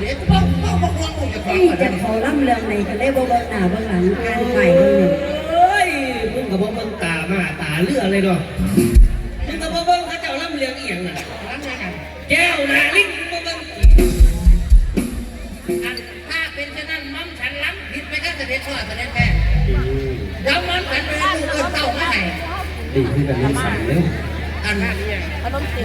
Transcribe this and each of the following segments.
เด็กบ้าบ้าบ้าบ้าบ้าจะฟังนี่จะขอล่ำเรืองในกันได้บ่เบิ่งหน้าเบิ่งหลังอ่านไปเบิ่งหนึ่งเอ้ยมึงกับมึงตามาตาเลือดเลยเนาะมึงกับมึงเขาเจ้าล่ำเลียงอีหยังน่ะนั่นไงแก้วนาลิงมึงมึงอันถ้าเป็นเช่นนั้นมั่มฉันล้ำผิดไปก็เสด็จพ่อเสด็จแม่แล้วมันฉันไปลูกเกินเต้าไม่ไหนดีที่กันนี่สั่งเลยอัน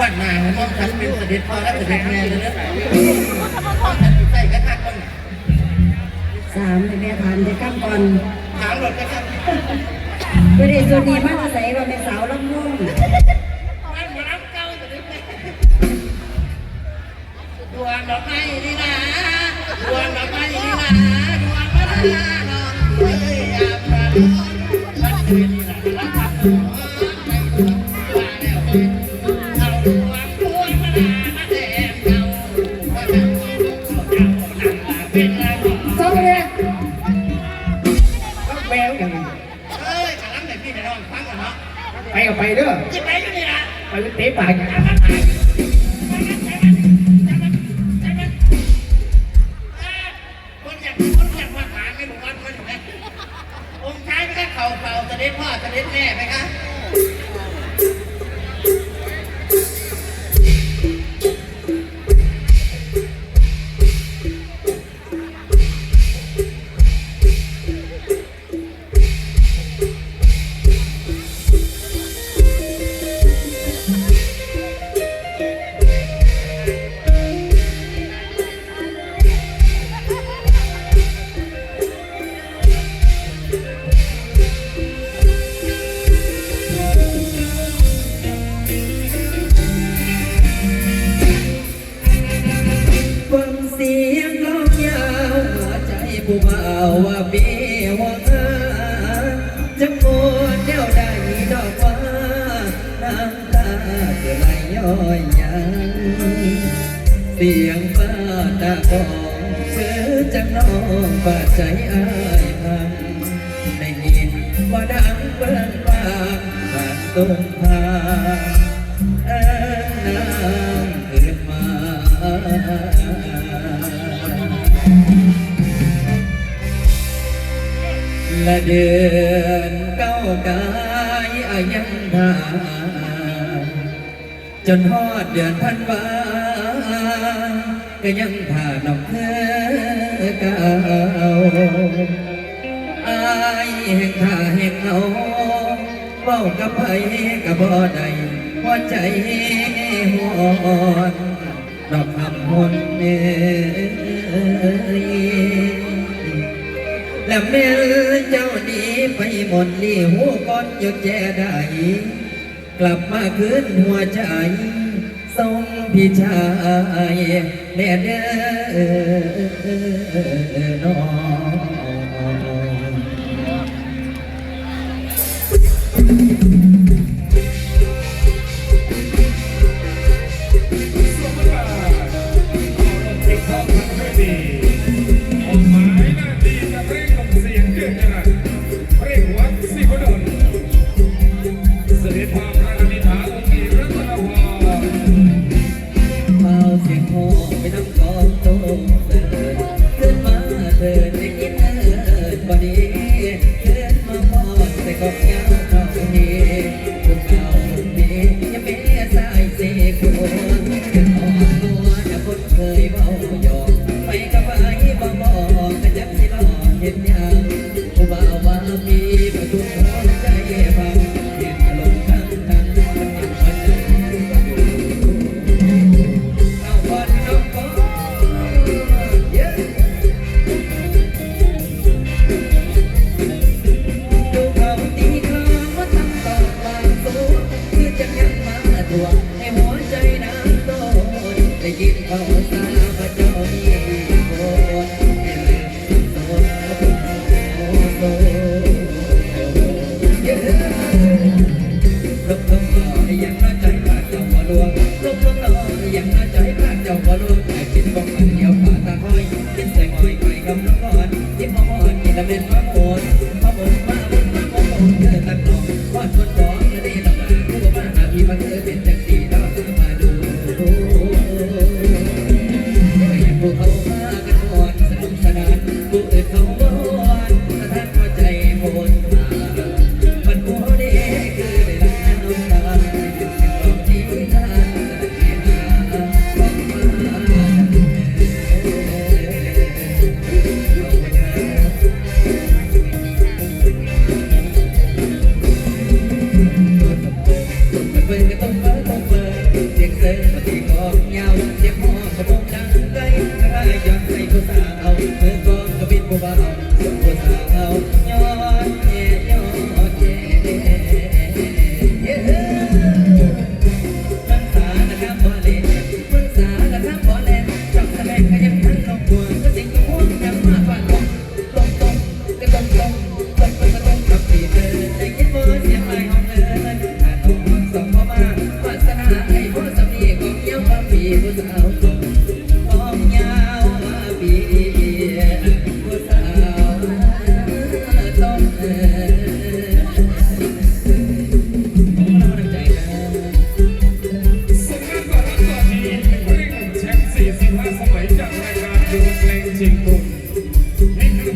วันมามั่มฉันเป็นเสด็จพ่อและเสด็จแม่เลยนะ สามให้แม่ทานจะกำก่อนถามหลดกระทะบ่ได้ส่วนนี้มาอาศัยว่าเป็นสาวลำวงมันมารับเก้าเสด็จแม่ดวงดอกไม้นี่นะดวงดอกไม้นี่นะดวงมะนาวน้องเอ้ยยามประดอนมันคือนี่นะรักษาในดวงว่าแล้วเป็น มะนาวมาแดงเงาว่าเจ้าเจ้านั่งมาเป็นอะไรเศร้าเลยแมวอย่างนี้เอ้ยกำลังแต่พี่ในน้องฟังกันเนาะไปกับไปเด้อจะไปอยู่นี่นะไปเตะปากกันคนอยากคนอยากมาหาไม่รู้ว่าคนอยู่ไหนองค์ชายไม่ก็เข่าเข่าสด็จพ่อสด็จแม่ไหมคะ วังจะโมดแนวใดดอกว่าน้ำตาจะไหลย้อยยังเสียงฟ้าตาของเสือจังน้องบาดใจอายพังได้ยินว่าดังเปิ้นว่าบาดต้นทา ละเดือนเก้ากายอายังทาจนฮอดเดือนพันวาก็ยังท่าน้องเธอเก่าอายแห่งท่าแห่งเอาเว้ากับไผกับบ่ได้หัวใจหอนดอกคำมนเอ่ย แล้วแม่เจ้านี้ไปหมดลี่หัวก้อนยกแย่ได้ กลับมาคืนหัวใจทรงพี่ชายแน่เด้อน้อง ด ได้ยินเขาสาบเจ้านี่โกรธให้ลืมโซนโอ้โซเย้ลบลงต่อยังน่าใจพลาดเจ้าบ่ลวงลบลงต่อยังน่าใจพลาดเจ้าบ่ลวงแต่คิดบอกมันเดียวป่าตาคอยคิดใส่หอยไปคำน้ำก่อนที่มอนกินละเป็นมะโมนม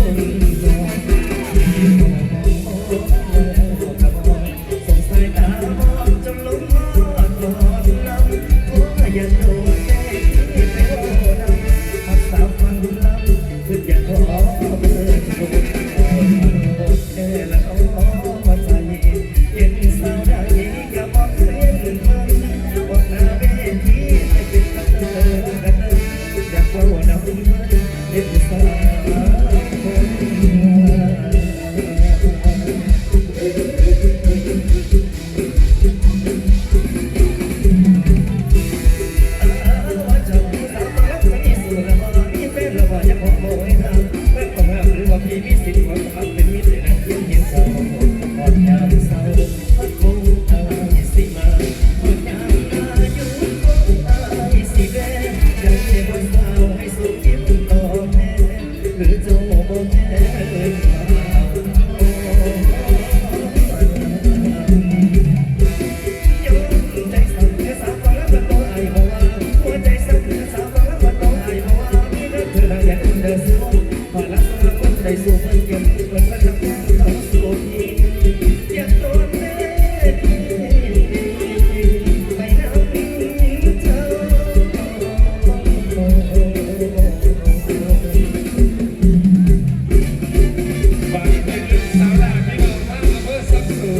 ว่